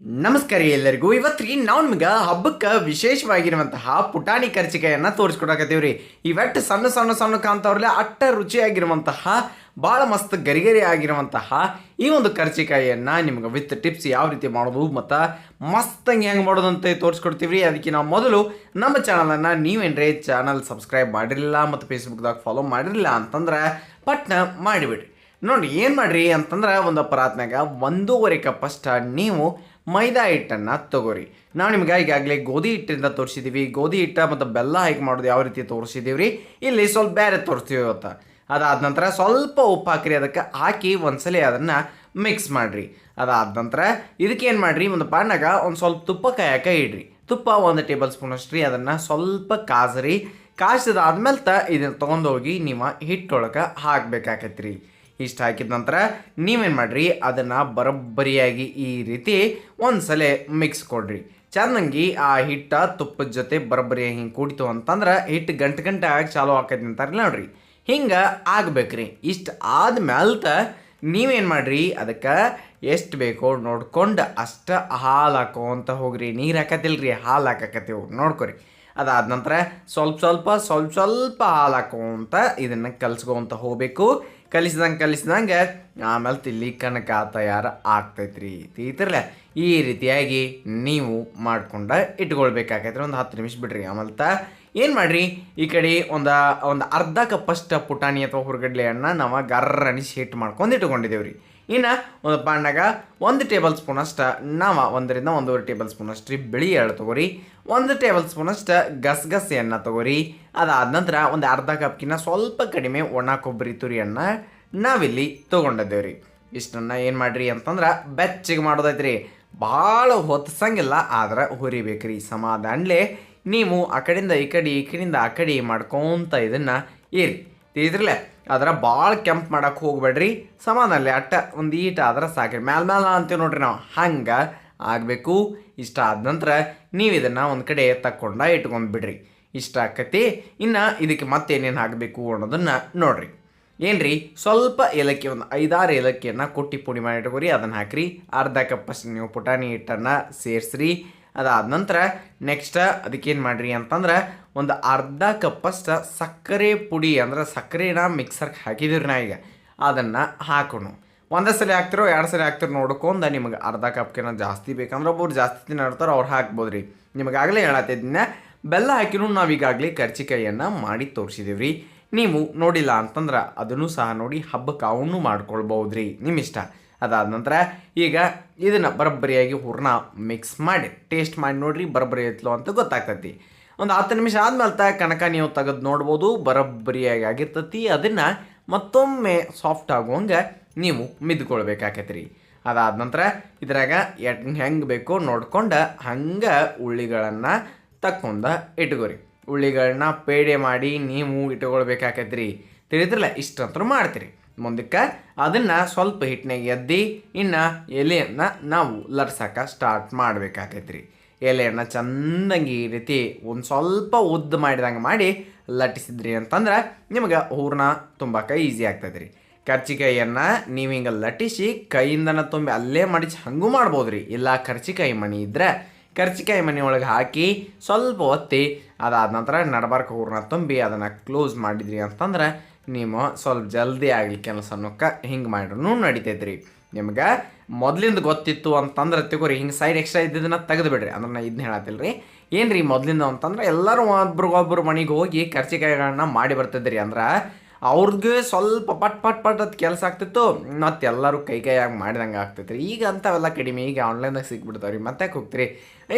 ನಮಸ್ಕಾರ ಎಲ್ಲರಿಗೂ. ಇವತ್ತು ನಾವು ನಿಮ್ಗೆ ಹಬ್ಬಕ್ಕೆ ವಿಶೇಷವಾಗಿರುವಂತಹ ಪುಟಾಣಿ ಕರ್ಚಿಕಾಯನ್ನು ತೋರಿಸ್ಕೊಡಕತ್ತೀವಿ ರೀ ಇವೆಟ್ಟು ಸಣ್ಣ ಸಣ್ಣ ಸಣ್ಣ ಕಾಂತವ್ರಲ್ಲಿ ಅಟ್ಟ ರುಚಿಯಾಗಿರುವಂತಹ ಭಾಳ ಮಸ್ತ್ ಗರಿಗರಿ ಆಗಿರುವಂತಹ ಈ ಒಂದು ಕರ್ಚಿಕಾಯಿಯನ್ನು ನಿಮ್ಗೆ ವಿತ್ ಟಿಪ್ಸ್ ಯಾವ ರೀತಿ ಮಾಡೋದು ಮತ್ತು ಮಸ್ತಂಗೆ ಹೆಂಗೆ ಮಾಡೋದು ಅಂತ ತೋರಿಸ್ಕೊಡ್ತೀವಿ ರೀ ಅದಕ್ಕೆ ನಾವು ಮೊದಲು ನಮ್ಮ ಚಾನಲನ್ನು ನೀವೇನ್ರಿ ಚಾನಲ್ ಸಬ್ಸ್ಕ್ರೈಬ್ ಮಾಡಿರಲಿಲ್ಲ ಮತ್ತು ಫೇಸ್ಬುಕ್ದಾಗ ಫಾಲೋ ಮಾಡಿರಲಿಲ್ಲ ಅಂತಂದ್ರೆ ಪಟ್ನ ಮಾಡಿಬಿಡ್ರಿ. ನೋಡಿ ಏನು ಮಾಡ್ರಿ ಅಂತಂದ್ರೆ ಒಂದು ಅಪರಾತ್ನಾಗ ಒಂದೂವರೆ ಕಪ್ ಅಷ್ಟ ನೀವು ಮೈದಾ ಹಿಟ್ಟನ್ನು ತಗೋರಿ. ನಾವು ನಿಮ್ಗೆ ಈಗಾಗಲೇ ಗೋಧಿ ಹಿಟ್ಟಿಂದ ತೋರಿಸಿದ್ದೀವಿ ಗೋಧಿ ಹಿಟ್ಟ ಮತ್ತು ಬೆಲ್ಲ ಹಾಕಿ ಮಾಡೋದು ಯಾವ ರೀತಿ ತೋರಿಸಿದ್ದೀವಿ ರೀ ಇಲ್ಲಿ ಸ್ವಲ್ಪ ಬೇರೆ ತೋರಿಸ್ತೀವಿ ಇವತ್ತು. ಅದಾದ ನಂತರ ಸ್ವಲ್ಪ ಉಪ್ಪು ಹಾಕ್ರಿ. ಅದಕ್ಕೆ ಹಾಕಿ ಒಂದ್ಸಲಿ ಅದನ್ನು ಮಿಕ್ಸ್ ಮಾಡಿರಿ. ಅದಾದ ನಂತರ ಇದಕ್ಕೆ ಏನು ಮಾಡಿರಿ? ಒಂದು ಪಾನಾಗ ಒಂದು ಸ್ವಲ್ಪ ತುಪ್ಪ ಕಾಯಕ ಇಡ್ರಿ. ತುಪ್ಪ ಒಂದು ಟೇಬಲ್ ಸ್ಪೂನ್ ಅಷ್ಟು ರೀ. ಅದನ್ನು ಸ್ವಲ್ಪ ಕಾಸ್ರಿ. ಕಾಸಿದಾದ್ಮೇಲೆ ತ ಇದನ್ನು ತೊಗೊಂಡೋಗಿ ನೀವು ಹಿಟ್ಟೊಳಗೆ ಹಾಕ್ಬೇಕಾಕೈತಿ ರೀ ಇಷ್ಟು ಹಾಕಿದ ನಂತರ ನೀವೇನು ಮಾಡಿರಿ? ಅದನ್ನು ಬರೋಬ್ಬರಿಯಾಗಿ ಈ ರೀತಿ ಒಂದು ಸಲ ಮಿಕ್ಸ್ ಕೊಡ್ರಿ. ಚೆನ್ನಾಗಿ ಆ ಹಿಟ್ಟ ತುಪ್ಪದ ಜೊತೆ ಬರೋಬ್ಬರಿಯಾಗಿ ಹಿಂಗೆ ಕೂಡಿತು ಅಂತಂದ್ರೆ ಹಿಟ್ಟು ಗಂಟು ಗಂಟೆ ಆಗಿ ಚಾಲು ಆಕೈತಿ ಅಂತಾರೆ ನೋಡ್ರಿ. ಹಿಂಗೆ ಆಗ್ಬೇಕ್ರಿ. ಇಷ್ಟು ಆದ್ಮೇಲ್ತ ನೀವೇನು ಮಾಡಿರಿ? ಅದಕ್ಕೆ ಎಷ್ಟು ಬೇಕೋ ನೋಡ್ಕೊಂಡು ಅಷ್ಟು ಹಾಲು ಹಾಕೋಂತ ಹೋಗ್ರಿ. ನೀರು ಹಾಕತಿಲ್ರಿ, ಹಾಲು ಹಾಕಕತ್ತೀವಿ. ನೋಡ್ಕೊರಿ. ಅದಾದ ನಂತರ ಸ್ವಲ್ಪ ಸ್ವಲ್ಪ ಸ್ವಲ್ಪ ಸ್ವಲ್ಪ ಹಾಲು ಹಾಕೋಂತ ಇದನ್ನು ಕಲ್ಸ್ಕೊಂತ ಹೋಗ್ಬೇಕು. ಕಲಿಸಿದಂಗೆ ಕಲಿಸಿದಂಗೆ ಆಮೇಲೆ ತಿಲ್ಲಿ ಕನಕ ತಯಾರು ಆಗ್ತೈತ್ರಿ. ತೀತಿರ್ಲ ಈ ರೀತಿಯಾಗಿ ನೀವು ಮಾಡ್ಕೊಂಡು ಇಟ್ಕೊಳ್ಬೇಕಾಗೈತ್ರಿ. ಒಂದು ಹತ್ತು ನಿಮಿಷ ಬಿಡ್ರಿ ಆಮೇಲೆ ತ ಏನು ಮಾಡಿರಿ? ಈ ಕಡೆ ಒಂದು ಒಂದು ಅರ್ಧ ಕಪ್ಪಷ್ಟು ಪುಟಾಣಿ ಅಥವಾ ಹುರ್ಗಡ್ಲೆ ಹಣ್ಣ ನಾವು ಗರ್ರ ಅನಿಸಿ ಹಿಟ್ಟು ಮಾಡ್ಕೊಂಡು ಇಟ್ಕೊಂಡಿದ್ದೇವೆ ರೀ ಇನ್ನು ಒಂದು ಪಾಂಡಾಗ ಒಂದು ಟೇಬಲ್ ಸ್ಪೂನ್ ಅಷ್ಟು ನಾವು ಒಂದರಿಂದ ಒಂದೂವರೆ ಟೇಬಲ್ ಸ್ಪೂನ್ ಅಷ್ಟು ಬಿಳಿ ಎಳ್ಳು ತಗೋರಿ. ಒಂದು ಟೇಬಲ್ ಸ್ಪೂನ್ ಅಷ್ಟು ಗಸಗಸೆಯನ್ನು ತಗೋರಿ. ಅದಾದ ನಂತರ ಒಂದು ಅರ್ಧ ಕಪ್ಕಿನ್ನ ಸ್ವಲ್ಪ ಕಡಿಮೆ ಒಣ ಕೊಬ್ಬರಿ ತುರಿಯನ್ನು ನಾವಿಲ್ಲಿ ತೊಗೊಂಡಿದ್ದೇವೆ ರೀ ಇಷ್ಟನ್ನು ಏನು ಮಾಡಿರಿ ಅಂತಂದ್ರೆ ಬೆಚ್ಚಗೆ ಮಾಡೋದೈತ್ರಿ. ಭಾಳ ಹೊತ್ಸಂಗಿಲ್ಲ ಆದ್ರೆ ಹುರಿಬೇಕ್ರಿ. ಸಮಾಧಾನಲೇ ನೀವು ಆ ಕಡೆಯಿಂದ ಈ ಕಡೆ, ಈ ಕಡೆಯಿಂದ ಆ ಕಡೆ ಮಾಡ್ಕೊತ ಇದನ್ನು ಇರಿ. ತಿಳಿದ್ರಲ್ಲ ಅದರ ಭಾಳ ಕೆಂಪು ಮಾಡಕ್ಕೆ ಹೋಗ್ಬೇಡ್ರಿ. ಸಮಾನಲ್ಲಿ, ಅಟ್ಟ ಒಂದು ಈಟ ಆದ್ರೆ ಸಾಕ್ರಿ. ಮ್ಯಾಲ ಮ್ಯಾಲ ಅಂತೀವಿ ನೋಡ್ರಿ ನಾವು. ಹಂಗೆ ಆಗಬೇಕು. ಇಷ್ಟ ಆದ ನಂತರ ನೀವು ಇದನ್ನು ಒಂದು ಕಡೆ ತಕ್ಕೊಂಡ ಇಟ್ಕೊಂಡು ಬಿಡ್ರಿ. ಇಷ್ಟ ಆಕತಿ, ಇನ್ನು ಇದಕ್ಕೆ ಮತ್ತೇನೇನು ಹಾಕಬೇಕು ಅನ್ನೋದನ್ನು ನೋಡ್ರಿ. ಏನ್ರಿ, ಸ್ವಲ್ಪ ಏಲಕ್ಕಿ, ಒಂದು ಐದಾರು ಏಲಕ್ಕಿಯನ್ನು ಕೊಟ್ಟಿ ಪುಡಿ ಮಾಡಿ ಇಟ್ಕೊರಿ. ಅದನ್ನು ಹಾಕ್ರಿ. ಅರ್ಧ ಕಪ್ಪಷ್ಟು ನೀವು ಪುಟಾಣಿ ಹಿಟ್ಟನ್ನು ಸೇರಿಸ್ರಿ. ಅದಾದ ನಂತರ ನೆಕ್ಸ್ಟ್ ಅದಕ್ಕೇನು ಮಾಡಿರಿ ಅಂತಂದ್ರೆ ಒಂದು ಅರ್ಧ ಕಪ್ಪಷ್ಟು ಸಕ್ಕರೆ ಪುಡಿ ಅಂದ್ರೆ ಸಕ್ಕರೆನ ಮಿಕ್ಸರ್ಗೆ ಹಾಕಿದಿರಿ ನಾ ಈಗ. ಅದನ್ನು ಹಾಕೋಣ. ಒಂದೇ ಸಲ ಹಾಕ್ತಿರೋ, ಎರಡು ಸಲ ಹಾಕ್ತಿರೋ ನೋಡ್ಕೊಂಡು ನಿಮಗೆ ಅರ್ಧ ಕಪ್ಕಿನ ಜಾಸ್ತಿ ಬೇಕಂದ್ರೆ ಒಬ್ಬರು ಜಾಸ್ತಿ ತಿನ್ನಾಡ್ತಾರೆ ಅವ್ರು ಹಾಕ್ಬೋದು ರೀ ನಿಮಗಾಗಲೇ ಹೇಳತ್ತಿದ್ದನ್ನ ಬೆಲ್ಲ ಹಾಕಿನೂ ನಾವು ಈಗಾಗಲೇ ಕರ್ಚಿಕಾಯಿಯನ್ನು ಮಾಡಿ ತೋರಿಸಿದೀವಿ ನೀವು ನೋಡಿಲ್ಲ ಅಂತಂದ್ರೆ ಅದನ್ನು ಸಹ ನೋಡಿ ಹಬ್ಬಕ್ಕೆ ಅವನ್ನೂ ಮಾಡ್ಕೊಳ್ಬೋದು ರೀ ನಿಮ್ಮ ಇಷ್ಟ ಅದಾದ ನಂತರ ಈಗ ಇದನ್ನು ಬರೋಬ್ಬರಿಯಾಗಿ ಹೂರ್ಣ ಮಿಕ್ಸ್ ಮಾಡಿ ಟೇಸ್ಟ್ ಮಾಡಿ ನೋಡ್ರಿ ಬರೋಬ್ಬರಿ ಐತ್ಲೋ ಅಂತ ಗೊತ್ತಾಗ್ತೈತಿ. ಒಂದು ಹತ್ತು ನಿಮಿಷ ಆದ್ಮೇಲೆ ತ ಕನಕ ನೀವು ತೆಗೆದು ನೋಡ್ಬೋದು, ಬರಬ್ಬರಿಯಾಗಿ ಆಗಿರ್ತತಿ. ಅದನ್ನು ಮತ್ತೊಮ್ಮೆ ಸಾಫ್ಟ್ ಆಗುವಂಗೆ ನೀವು ಮಿದ್ಕೊಳ್ಬೇಕಾಕೈತಿ ರೀ ಅದಾದ ನಂತರ ಇದ್ರಾಗ ಎಟ್ ಹೆಂಗೆ ಬೇಕೋ ನೋಡ್ಕೊಂಡು ಹಂಗೆ ಉಳ್ಳಿಗಳನ್ನು ತಕ್ಕೊಂಡ ಇಟ್ಕೋರಿ. ಉಳ್ಳಿಗಳನ್ನ ಪೇಡೆ ಮಾಡಿ ನೀವು ಇಟ್ಕೊಳ್ಬೇಕಾಕೈತಿ ರೀ ತಿಳಿದ್ರಲ್ಲ ಇಷ್ಟಂತರೂ ಮಾಡ್ತೀರಿ. ಮುಂದಕ್ಕೆ ಅದನ್ನು ಸ್ವಲ್ಪ ಹಿಟ್ಟಿನಾಗ ಎದ್ದು, ಇನ್ನು ಎಲೆಯನ್ನು ನಾವು ಲಟ್ಸಕ್ಕೆ ಸ್ಟಾರ್ಟ್ ಮಾಡಬೇಕಾಗೈತ್ರಿ. ಎಲೆಯನ್ನು ಚಂದಂಗೆ ಈ ರೀತಿ ಒಂದು ಸ್ವಲ್ಪ ಉದ್ದ ಮಾಡಿದಂಗೆ ಮಾಡಿ ಲಟ್ಟಿಸಿದ್ರಿ ಅಂತಂದ್ರೆ ನಿಮಗೆ ಹೂರ್ಣ ತುಂಬಾಕ ಈಸಿ ಆಗ್ತದೆ ರೀ ಕರ್ಚಿಕಾಯಿಯನ್ನು ನೀವು ಹಿಂಗೆ ಲಟ್ಟಿಸಿ ಕೈಯಿಂದನ ತುಂಬಿ ಅಲ್ಲೇ ಮಡಿಸಿ ಹಂಗೂ ಮಾಡ್ಬೋದು ರೀ ಇಲ್ಲ ಕರ್ಚಿಕಾಯಿ ಮಣಿ ಇದ್ದರೆ ಕರ್ಚಿಕಾಯಿ ಮನೆ ಒಳಗೆ ಹಾಕಿ ಸ್ವಲ್ಪ ಒತ್ತಿ ಅದಾದ ನಂತರ ನಡಬಾರ್ಕ ಹೂರ್ಣ ತುಂಬಿ ಅದನ್ನು ಕ್ಲೋಸ್ ಮಾಡಿದ್ರಿ ಅಂತಂದ್ರೆ ನೀವು ಸ್ವಲ್ಪ ಜಲ್ದಿ ಆಗಲಿ ಕೆಲಸನಕ್ಕೆ ಹಿಂಗೆ ಮಾಡ್ರೂ ರೀ ನಿಮ್ಗೆ ಮೊದಲಿಂದ ಗೊತ್ತಿತ್ತು ಅಂತಂದ್ರೆ ತಗೋರಿ, ಹಿಂಗೆ ಸೈಡ್ ಎಕ್ಸ್ಟ್ರಾ ಇದ್ದಿದ್ದನ್ನ ತೆಗೆದು ಬಿಡ್ರಿ ಅಂದ್ರೆ ನಾ ಇದನ್ನ ಹೇಳತ್ತಿಲ್ಲ ರೀ ಏನು ರೀ ಮೊದಲಿಂದ ಅಂತಂದ್ರೆ ಎಲ್ಲರೂ ಒಬ್ರಿಗೊಬ್ರು ಮನೆಗೆ ಹೋಗಿ ಕರ್ಚಿಕಾಯಿಗಳನ್ನ ಮಾಡಿ ಬರ್ತಿದ್ರಿ. ಅಂದ್ರೆ ಅವ್ರಿಗೆ ಸ್ವಲ್ಪ ಪಟ್ ಪಟ್ ಪಟ್ ಅದು ಕೆಲಸ ಆಗ್ತಿತ್ತು. ಮತ್ತು ಎಲ್ಲರೂ ಕೈ ಕೈಯಾಗಿ ಮಾಡಿದಂಗೆ ಆಗ್ತೈತೆ ರೀ ಈಗ ಅಂಥವೆಲ್ಲ ಕಡಿಮೆ. ಈಗ ಆನ್ಲೈನ್ದಾಗ ಸಿಕ್ಬಿಡ್ತಾವ್ರಿ ಮತ್ತೆ ಹೋಗ್ತೀರಿ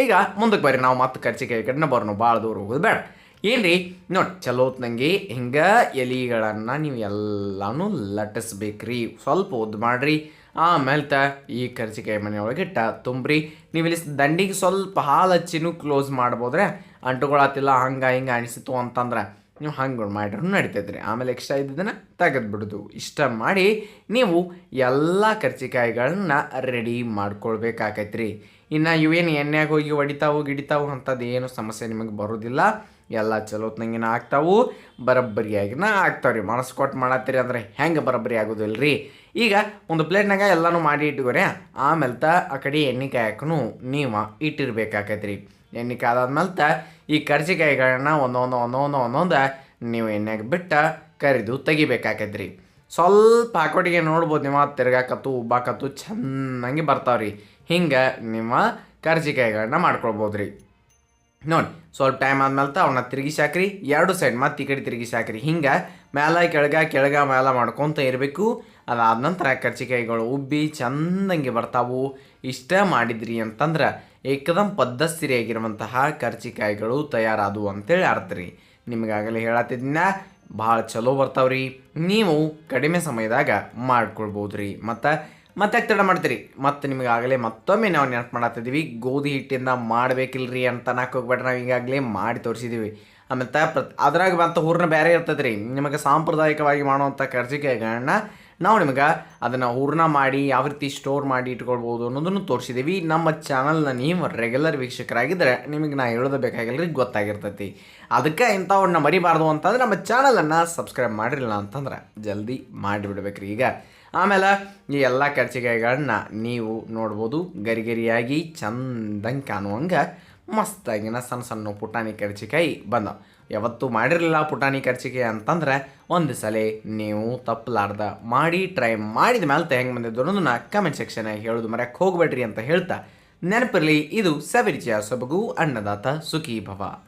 ಈಗ ಮುಂದಕ್ಕೆ ಬರ್ರಿ. ನಾವು ಮತ್ತೆ ಕರ್ಚಿಕಾಯಿ ಕಡೆನ ಬರೋಣ ಭಾಳ ದೂರ ಹೋಗೋದು ಬೇಡ. ಏನ್ರಿ? ನೋಡಿ, ಚಲೋ ಹೊತ್ನಂಗೆ ಹಿಂಗೆ ಎಲಿಗಳನ್ನು ನೀವು ಎಲ್ಲನೂ ಲಟ್ಟಿಸ್ಬೇಕ್ರಿ. ಸ್ವಲ್ಪ ಒದ್ದು ಮಾಡ್ರಿ. ಆಮೇಲೆ ತ ಈ ಕರ್ಜಿಕಾಯಿ ಮನೆಯೊಳಗೆ ಟ ತುಂಬ್ರಿ. ನೀವು ಇಲ್ಲಿ ದಂಡಿಗೆ ಸ್ವಲ್ಪ ಹಾಲು ಹಚ್ಚಿನೂ ಕ್ಲೋಸ್ ಮಾಡ್ಬೋದ್ರೆ ಅಂಟುಗಳಾತಿಲ್ಲ, ಹಂಗೆ ಹಿಂಗೆ ಅನಿಸಿತು ಅಂತಂದ್ರೆ ನೀವು ಹಂಗೆ ಮಾಡಿರೋ ನಡಿತೈತ್ರಿ. ಆಮೇಲೆ ಎಕ್ಸ್ಟ್ರಾ ಇದ್ದಿದ್ದನ್ನು ತೆಗೆದ್ಬಿಡೋದು. ಇಷ್ಟ ಮಾಡಿ ನೀವು ಎಲ್ಲ ಕರ್ಜಿಕಾಯಿಗಳನ್ನ ರೆಡಿ ಮಾಡ್ಕೊಳ್ಬೇಕಾಕೈತ್ರಿ. ಇನ್ನು ಇವೇನು ಎಣ್ಣೆಗೆ ಹೋಗಿ ಹೊಡಿತಾವು, ಗಿಡಿತಾವು ಅಂಥದ್ದು ಏನು ಸಮಸ್ಯೆ ನಿಮಗೆ ಬರೋದಿಲ್ಲ. ಎಲ್ಲ ಚಲೋತ್ನಂಗಿನ ಆಗ್ತಾವು ಬರಬ್ಬರಿಯಾಗಿನ ರೀ ಮನಸ್ಸು ಕೊಟ್ಟು ಮಾಡತ್ತೀರಿ ಅಂದ್ರೆ ಹೆಂಗೆ ಬರಬ್ಬರಿ ಆಗೋದಿಲ್ಲ ರೀ ಈಗ ಒಂದು ಪ್ಲೇಟ್ನಾಗ ಎಲ್ಲನೂ ಮಾಡಿ ಇಟ್ಕೋರಿ. ಆಮೇಲೆ ತ ಆ ಕಡೆ ಎಣ್ಣೆ ಕಾಯಕ್ಕೂ ನೀವು ಇಟ್ಟಿರ್ಬೇಕಾಕೈತ್ರಿ. ಎಣ್ಣೆ ಕಾದಾದ್ಮೇಲೆ ತ ಈ ಕರ್ಜಿಕಾಯಿಗಳನ್ನ ಒಂದೊಂದು ಒಂದೊಂದು ಒಂದೊಂದು ನೀವು ಎಣ್ಣೆಗೆ ಬಿಟ್ಟು ಕರಿದು ತೆಗಿಬೇಕಾಕೈತ್ರಿ. ಸ್ವಲ್ಪ ಹಾಕೊಟ್ಟಿಗೆ ನೋಡ್ಬೋದು ನಿಮ್ಮ ತಿರ್ಗಾಕತ್ತು, ಉಬ್ಬಾಕತ್ತು, ಚೆನ್ನಾಗಿ ಬರ್ತಾವ್ರಿ. ಹಿಂಗೆ ನಿಮ್ಮ ಕರ್ಜಿಕಾಯಿಗಳನ್ನ ಮಾಡ್ಕೊಳ್ಬೋದು ರೀ ನೋಡಿ, ಸ್ವಲ್ಪ ಟೈಮ್ ಆದ್ಮೇಲೆ ಅವನ್ನ ತಿರುಗಿಸಿ ಹಾಕ್ರಿ ಎರಡು ಸೈಡ್ ಮತ್ತೆ ಈ ಕಡೆ ತಿರುಗಿಸಿ ಹಾಕ್ರಿ ಹಿಂಗೆ ಮ್ಯಾಲ ಕೆಳಗ ಕೆಳಗ ಮ್ಯಾಲ ಮಾಡ್ಕೊತ ಇರಬೇಕು. ಅದಾದ ನಂತರ ಕರ್ಚಿಕಾಯಿಗಳು ಉಬ್ಬಿ ಚಂದಂಗೆ ಬರ್ತಾವು. ಇಷ್ಟ ಮಾಡಿದ್ರಿ ಅಂತಂದ್ರೆ ಏಕದಂ ಪದ್ಧತಿಯಾಗಿರುವಂತಹ ಕರ್ಚಿಕಾಯಿಗಳು ತಯಾರಾದವು ಅಂತೇಳಿ ಅರ್ಥ ರೀ ನಿಮಗಾಗಲೇ ಹೇಳತ್ತಿದ್ನ ಭಾಳ ಚಲೋ ಬರ್ತಾವ್ರಿ. ನೀವು ಕಡಿಮೆ ಸಮಯದಾಗ ಮಾಡ್ಕೊಳ್ಬೋದು ರೀ ಮತ್ತು ಮತ್ತೆ ಯಾಕೆ ತಡ ಮಾಡ್ತೀರಿ? ಮತ್ತೆ ನಿಮಗೆ ಆಗಲೇ ಮತ್ತೊಮ್ಮೆ ನಾವು ನೆನಪು ಮಾಡತ್ತಿದ್ದೀವಿ ಗೋಧಿ ಹಿಟ್ಟಿಂದ ಮಾಡಬೇಕಿಲ್ರಿ ಅಂತ ಅನ್ನಕ್ಕೆ ಹೋಗ್ಬೇಡ್ರಿ. ನಾವು ಈಗಾಗಲೇ ಮಾಡಿ ತೋರಿಸಿದ್ದೀವಿ ಆಮೇಲೆ ಪ್ರ ಅದ್ರಾಗ ಮತ್ತೆ ಹೂರ್ನ ಬೇರೆ ಇರ್ತದೆ ರೀ ನಿಮಗೆ ಸಾಂಪ್ರದಾಯಿಕವಾಗಿ ಮಾಡುವಂಥ ಕರ್ಜಿಕಾಯಿಗಳನ್ನ ನಾವು ನಿಮಗೆ ಅದನ್ನು ಹೂರ್ಣ ಮಾಡಿ ಯಾವ ರೀತಿ ಸ್ಟೋರ್ ಮಾಡಿ ಇಟ್ಕೊಳ್ಬೋದು ಅನ್ನೋದನ್ನು ತೋರಿಸಿದ್ದೀವಿ ನಮ್ಮ ಚಾನಲ್ನ ನೀವು ರೆಗ್ಯುಲರ್ ವೀಕ್ಷಕರಾಗಿದ್ದರೆ ನಿಮಗೆ ನಾ ಹೇಳೋದು ಬೇಕಾಗಿಲ್ಲ ರೀ ಗೊತ್ತಾಗಿರ್ತೈತಿ. ಅದಕ್ಕೆ ಇಂಥವನ್ನ ಮರಿಬಾರ್ದು ಅಂತಂದ್ರೆ ನಮ್ಮ ಚಾನಲನ್ನು ಸಬ್ಸ್ಕ್ರೈಬ್ ಮಾಡಿರಲಿಲ್ಲ ಅಂತಂದ್ರೆ ಜಲ್ದಿ ಮಾಡಿಬಿಡ್ಬೇಕ್ರಿ. ಈಗ ಆಮೇಲೆ ಈ ಎಲ್ಲ ಕರ್ಚಿಕಾಯಿಗಳನ್ನ ನೀವು ನೋಡ್ಬೋದು. ಗರಿ ಗರಿಯಾಗಿ ಚಂದಂಗೆ ಕಾಣುವಂಗೆ ಮಸ್ತಾಗಿನ ಸಣ್ಣ ಸಣ್ಣ ಪುಟಾಣಿ ಕರ್ಚಿಕಾಯಿ ಬಂದವು ಯಾವತ್ತೂ ಮಾಡಿರಲಿಲ್ಲ ಪುಟಾಣಿ ಕರ್ಚಿಕಾಯಿ ಅಂತಂದ್ರೆ ಒಂದು ಸಲ ನೀವು ತಪ್ಪಲಾರ್ದ ಮಾಡಿ ಟ್ರೈ ಮಾಡಿದ ಮೇಲೆ ಹೆಂಗೆ ಬಂದಿದ್ದು ಅನ್ನೋದನ್ನ ಕಮೆಂಟ್ ಸೆಕ್ಷನ್ ಹೇಳೋದು ಮರ್ಯಾಕೆ ಹೋಗ್ಬೇಡ್ರಿ ಅಂತ ಹೇಳ್ತಾ ನೆನಪಿರಲಿ, ಇದು ಸವಿರಿಚಿಯ ಸೊಬಗು ಅನ್ನದಾತ ಸುಖಿ ಭವ